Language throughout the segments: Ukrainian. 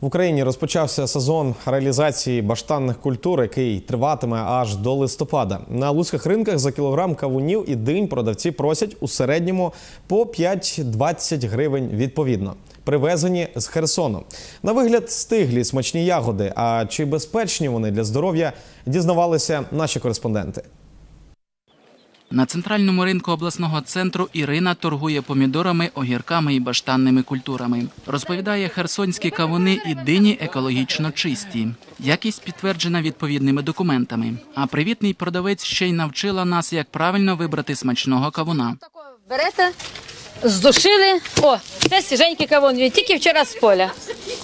В Україні розпочався сезон реалізації баштанних культур, який триватиме аж до листопада. На луцьких ринках за кілограм кавунів і динь продавці просять у середньому по 5-20 гривень відповідно. Привезені з Херсону. На вигляд стиглі смачні ягоди. А чи безпечні вони для здоров'я, дізнавалися наші кореспонденти. На центральному ринку обласного центру Ірина торгує помідорами, огірками і баштанними культурами. Розповідає, херсонські кавуни і дині екологічно чисті. Якість підтверджена відповідними документами. А привітний продавець ще й навчила нас, як правильно вибрати смачного кавуна. Берете, здушили. О, це свіженький кавун. Він тільки вчора з поля.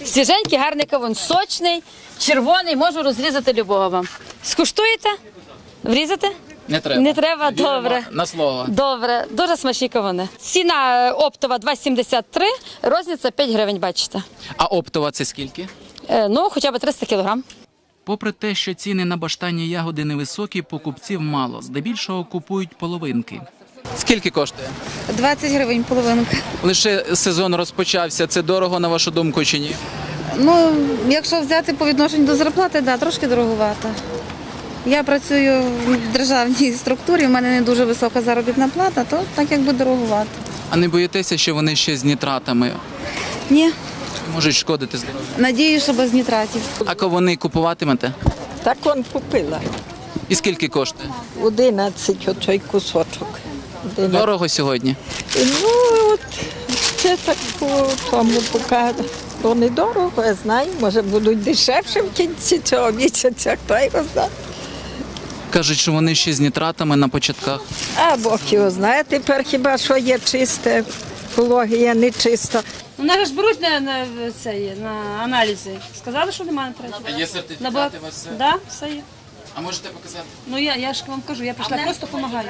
Свіженький, гарний кавун, сочний, червоний, можу розрізати любого вам. Скуштуєте? Врізати? Не треба. Не треба, добре. На слово. Добре, дуже смачні кавуни. Ціна е, оптова 2,73, розниця 5 гривень, бачите. А оптова це скільки? Е, Ну, хоча б 300 кілограм. Попри те, що ціни на баштанні ягоди невисокі, покупців мало. Здебільшого купують половинки. Скільки коштує? 20 гривень половинка. Лише сезон розпочався. Це дорого на вашу думку чи ні? Ну, якщо взяти по відношенню до зарплати, да, трошки дороговато. Я працюю в державній структурі, в мене не дуже висока заробітна плата, то так якби дороговато. А не боїтеся, що вони ще з нітратами Ні, можуть шкодити здоров'ю? надію, що без нітратів. А кавуни купуватимете? Так он купила. І скільки коштує? 11 оцей кусочок. 11. Дорого сьогодні. Ну, от це так по тому поки. То недорого, я знаю, може будуть дешевше в кінці цього місяця, хто його знає. Кажуть, що вони ще з нітратами на початках. А Бог його знає, тепер хіба що є чисте, екологія не чиста. Ну, нас ж беруть на, на, це є, на аналізи. Сказали, що немає третього. є На блок... Да, все є. А можете показати? Ну я, я ж вам кажу, я прийшла, просто допомагаю.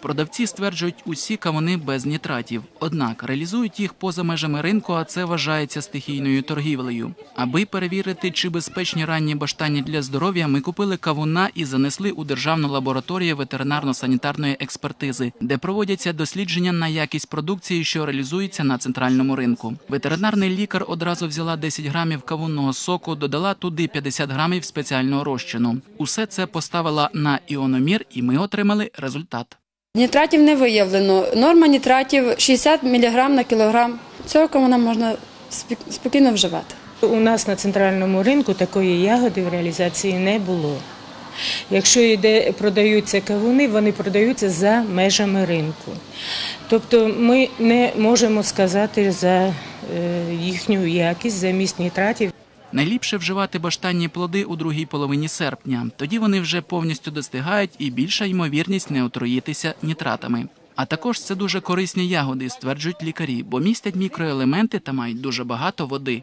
Продавці стверджують, усі кавуни без нітратів. Однак реалізують їх поза межами ринку, а це вважається стихійною торгівлею. Аби перевірити, чи безпечні ранні баштані для здоров'я, ми купили кавуна і занесли у державну лабораторію ветеринарно-санітарної експертизи, де проводяться дослідження на якість продукції, що реалізується на центральному ринку. Ветеринарний лікар одразу взяла 10 грамів кавунного соку, додала туди 50 грамів спеціального розчину. Усе це поставила на іономір, і ми отримали результат. Нітратів не виявлено. Норма нітратів 60 мг на кілограм. Цього кавуна можна спокійно вживати. У нас на центральному ринку такої ягоди в реалізації не було. Якщо йде, продаються кавуни, вони продаються за межами ринку. Тобто ми не можемо сказати за е, їхню якість, за міст нітратів. Найліпше вживати баштанні плоди у другій половині серпня. Тоді вони вже повністю достигають і більша ймовірність не отруїтися нітратами. А також це дуже корисні ягоди, стверджують лікарі, бо містять мікроелементи та мають дуже багато води.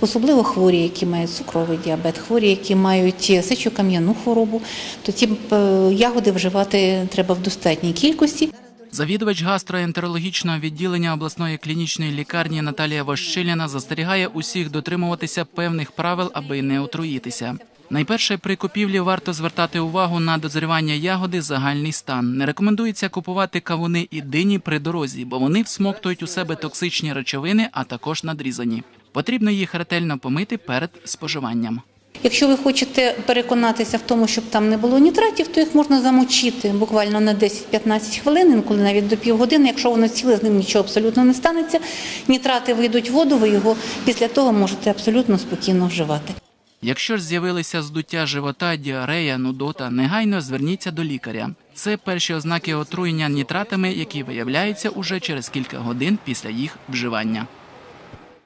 Особливо хворі, які мають цукровий діабет, хворі, які мають сечокам'яну хворобу, то ці е, ягоди вживати треба в достатній кількості. Завідувач гастроентерологічного відділення обласної клінічної лікарні Наталія Ващиліна застерігає усіх дотримуватися певних правил, аби не отруїтися. Найперше при купівлі варто звертати увагу на дозрівання ягоди загальний стан. Не рекомендується купувати кавуни і дині при дорозі, бо вони всмоктують у себе токсичні речовини, а також надрізані. Потрібно їх ретельно помити перед споживанням. Якщо ви хочете переконатися в тому, щоб там не було нітратів, то їх можна замочити буквально на 10-15 хвилин, інколи навіть до півгодини. Якщо воно ціле, з ним нічого абсолютно не станеться. Нітрати вийдуть в воду, ви його після того можете абсолютно спокійно вживати. Якщо ж з'явилися здуття живота, діарея, нудота, негайно зверніться до лікаря. Це перші ознаки отруєння нітратами, які виявляються уже через кілька годин після їх вживання.